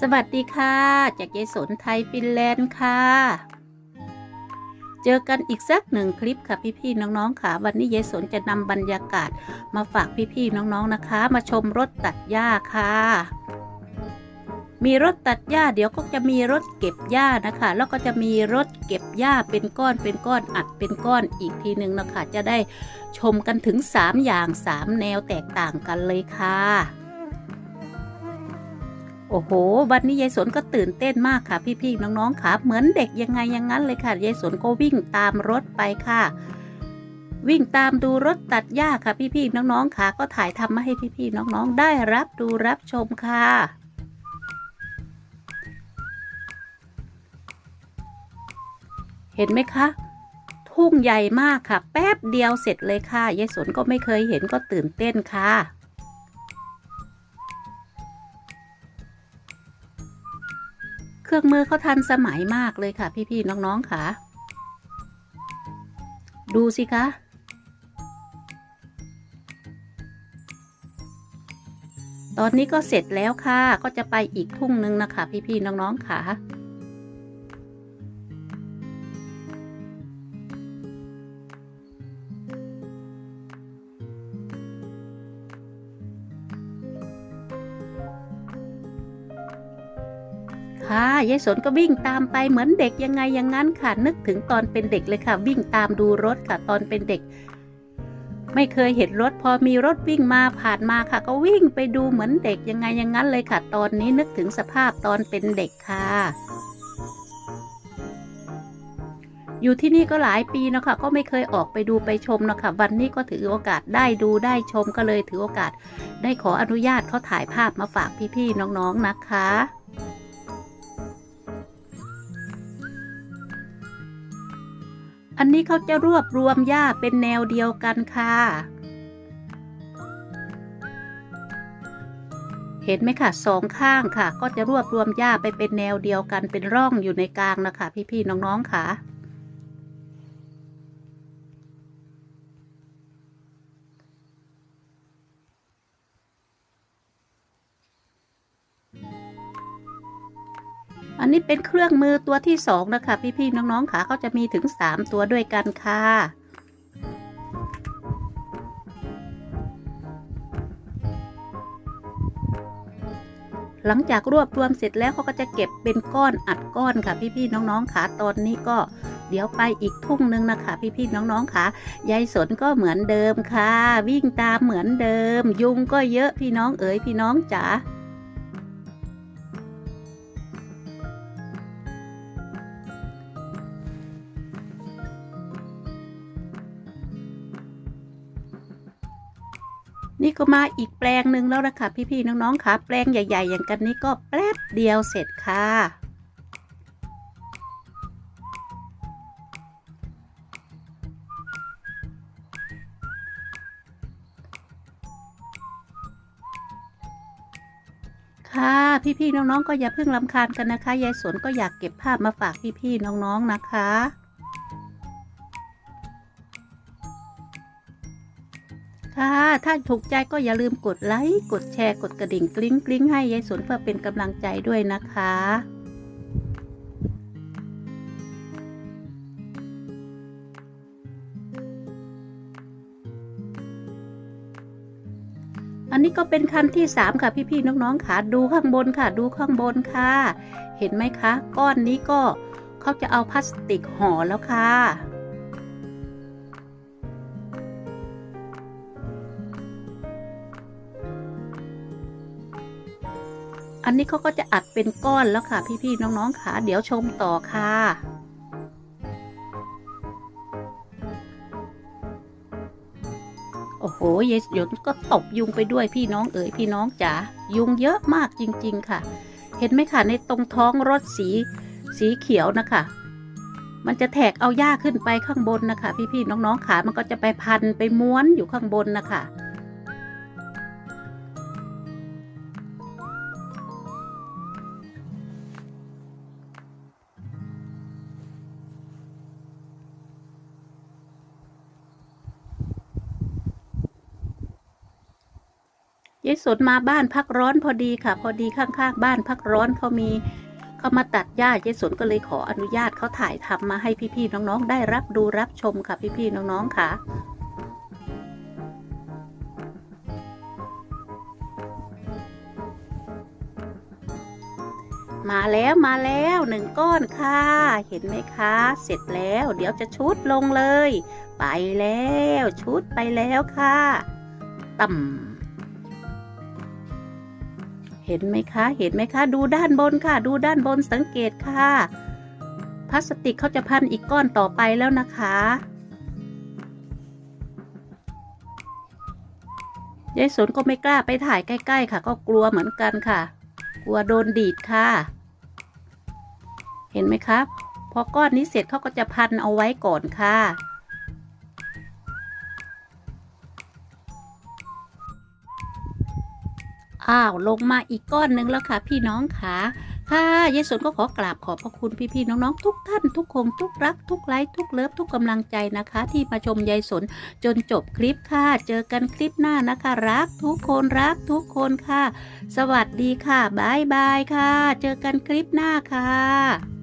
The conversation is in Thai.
สวัสดีค่ะ จากยายสนไทยฟินแลนด์ค่ะ เจอกันอีกสักหนึ่งคลิปค่ะพี่ๆน้องๆค่ะ วันนี้ยายสนจะนำบรรยากาศมาฝากพี่ๆน้องๆนะคะ มาชมรถตัดหญ้าค่ะ มีรถตัดหญ้าเดี๋ยวก็จะมีรถเก็บหญ้านะคะ แล้วก็จะมีรถเก็บหญ้าเป็นก้อนเป็นก้อนอัดเป็นก้อนอีกทีหนึ่งนะคะ จะได้ชมกันถึง 3 อย่าง 3 แนวแตกต่างกันเลยค่ะ โอ้โห วันนี้ยายสนก็ตื่นเต้นมากค่ะ พี่ๆน้องๆค่ะเหมือนเด็กยังไงอย่างนั้นเลยค่ะยายสนก็วิ่งตามรถไปค่ะ วิ่งตามดูรถตัดหญ้าค่ะ พี่ๆน้องๆค่ะก็ถ่ายทำมาให้พี่ๆน้องๆ ได้รับดูรับชมค่ะเห็นไหมคะ ทุ่งใหญ่มากค่ะ แป๊บเดียวเสร็จเลยค่ะยายสนก็ไม่เคยเห็นก็ตื่นเต้นค่ะ เครื่องมือเขาทันสมัยมากเลยค่ะ พี่ๆน้องๆค่ะ ดูสิคะตอนนี้ก็เสร็จแล้วค่ะ ก็จะไปอีกทุ่งหนึ่งนะคะ พี่ๆน้องๆค่ะ ค่ะยายสนก็วิ่งตามไปเหมือนเด็กยังไงอย่างนั้นค่ะ นึกถึงตอนเป็นเด็กเลยค่ะ วิ่งตามดูรถค่ะ ตอนเป็นเด็ก ไม่เคยเห็นรถพอมีรถวิ่งมาผ่านมาค่ะ ก็วิ่งไปดูเหมือนเด็กยังไงอย่างนั้นเลยค่ะ ตอนนี้นึกถึงสภาพตอนเป็นเด็กค่ะอยู่ที่นี่ก็หลายปีแล้วค่ะก็ไม่เคยออกไปดูไปชมนะคะวันนี้ก็ถือโอกาสได้ดูได้ชมก็เลยถือโอกาส ได้ขออนุญาตเขาถ่ายภาพมาฝากพี่ๆน้องๆนะคะ อันนี้เขาจะรวบรวมหญ้าเป็นแนวเดียวกันค่ะ เห็นไหมคะสองข้างค่ะ ก็จะรวบรวมหญ้าไปเป็นแนวเดียวกันเป็นร่องอยู่ในกลางนะคะ พี่ๆน้องๆค่ะ อันนี้เป็นเครื่องมือตัวที่สองนะคะ พี่ๆน้องๆค่ะเขาจะมีถึงสามตัวด้วยกันค่ะหลังจากรวบรวมเสร็จแล้วเขาก็จะเก็บเป็นก้อนอัดก้อนค่ะ พี่ๆน้องๆค่ะตอนนี้ก็เดี๋ยวไปอีกทุ่งหนึ่งนะคะ พี่ๆน้องๆค่ะยายสนก็เหมือนเดิมค่ะ วิ่งตามเหมือนเดิม ยุงก็เยอะพี่น้องเอ๋ยพี่น้องจ๋า นี่ก็มาอีกแปลงหนึ่งแล้วนะคะพี่ๆน้องๆค่ะแปลงใหญ่ ๆ อย่างกันนี้ก็แป๊บเดียวเสร็จค่ะค่ะพี่ๆน้องๆก็อย่าเพิ่งรำคาญกันนะคะยายสนก็อยากเก็บภาพมาฝากพี่ๆน้องๆนะคะ ค่ะ ถ้าถูกใจก็อย่าลืมกดไลค์ กดแชร์ กดกระดิ่งกริ๊งกริ๊งให้ยายสนเพื่อเป็นกำลังใจด้วยนะคะอันนี้ก็เป็นคันที่สามค่ะพี่ๆน้องๆค่ะดูข้างบนค่ะดูข้างบนค่ะ เห็นไหมคะ ก้อนนี้ก็เขาจะเอาพลาสติกห่อแล้วค่ะ อันนี้เขาก็จะอัดเป็นก้อนแล้วค่ะ พี่ๆน้องๆค่ะเดี๋ยวชมต่อค่ะโอ้โหยายหยนก็ตบยุงไปด้วยพี่น้องเอ๋ยพี่น้องจ๋ายุงเยอะมากจริง ๆ ค่ะ เห็นไหมคะในตรงท้องรถสีสีเขียวนะคะ มันจะแทกเอาหญ้าขึ้นไปข้างบนนะคะ พี่ๆน้องๆขามันก็จะไปพันไปม้วนอยู่ข้างบนนะคะ ยยายสนมาบ้านพักร้อนพอดีค่ะ พอดีข้างๆบ้านพักร้อนเขามีเขามาตัดหญ้ายายสนก็เลยขออนุญาตเขาถ่ายทำมาให้พี่ๆน้องๆ ได้รับดูรับชมค่ะพี่ๆน้องๆค่ะมาแล้วมาแล้วหนึ่งก้อนค่ะ เห็นไหมคะ เสร็จแล้ว เดี๋ยวจะชุดลงเลย ไปแล้วชุดไปแล้วค่ะต่ำ เห็นไหมคะ เห็นไหมคะ ดูด้านบนค่ะ ดูด้านบนสังเกตค่ะ พลาสติกเขาจะพันอีกก้อนต่อไปแล้วนะคะยายสนก็ไม่กล้าไปถ่ายใกล้ ๆ ค่ะ ก็กลัวเหมือนกันค่ะ กลัวโดนดีดค่ะ เห็นไหมครับ พอก้อนนี้เสร็จเขาก็จะพันเอาไว้ก่อนค่ะ อ้าวลงมาอีกก้อนหนึงแล้วค่ะ พี่น้องค่ะค่ะยายสนก็ขอกราบขอบพระคุณพี่ๆน้องๆทุกท่านทุกคงทุกรัก ทุกไลค์ทุกเลิฟทุกกำลังใจนะคะ ที่มาชมยายสนจนจบคลิปค่ะ เจอกันคลิปหน้านะคะ รักทุกคนรักทุกคนค่ะ สวัสดีค่ะบายบายค่ะ เจอกันคลิปหน้าค่ะ